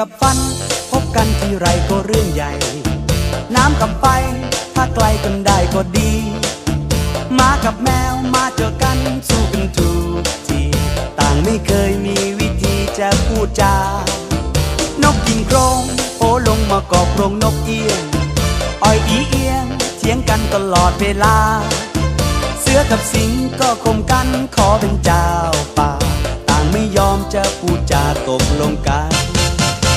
กับฟัน พบกันที่ไรก็เรื่องใหญ่ น้ำกับไฟ ถ้าไกลกันได้ก็ดีหมากับแมวมาเจอกันสู้กันทุกทีต่างไม่เคยมีวิธีจะพูดจานกยิงโครงโอลงมากอบโครงนกเอียงอ้อยอีเอียงเถียงกันตลอดเวลา เสือกับสิงก็คมกันขอเป็นเจ้าป่า ต่างไม่ยอมจะพูดจาตกลงกัน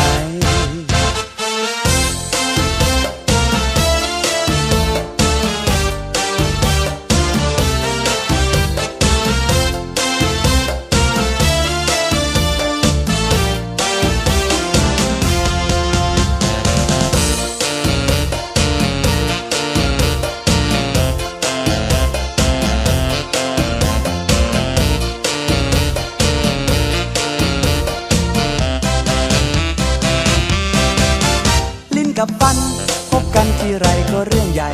ิ้ กับฟัน พบกันที่ไรก็เรื่องใหญ่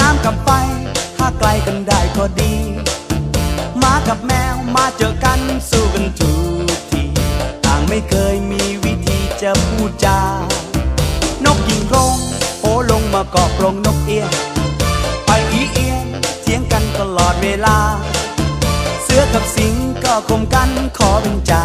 น้ำกับไฟถ้าไกลกันได้ก็ดีหมากับแมวมาเจอกันสู้กันทุกทีต่างไม่เคยมีวิธีจะพูดจานกยิงโครงโอลงมาเกาะกรงนกเอียงไปอีเอียงเถียงกันตลอดเวลา เสือกับสิงก็คมกันขอเป็นจ่า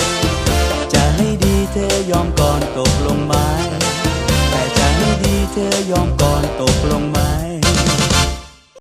เธอยอมก่อนตกลงไหมแต่จะให้ดีเธอยอมก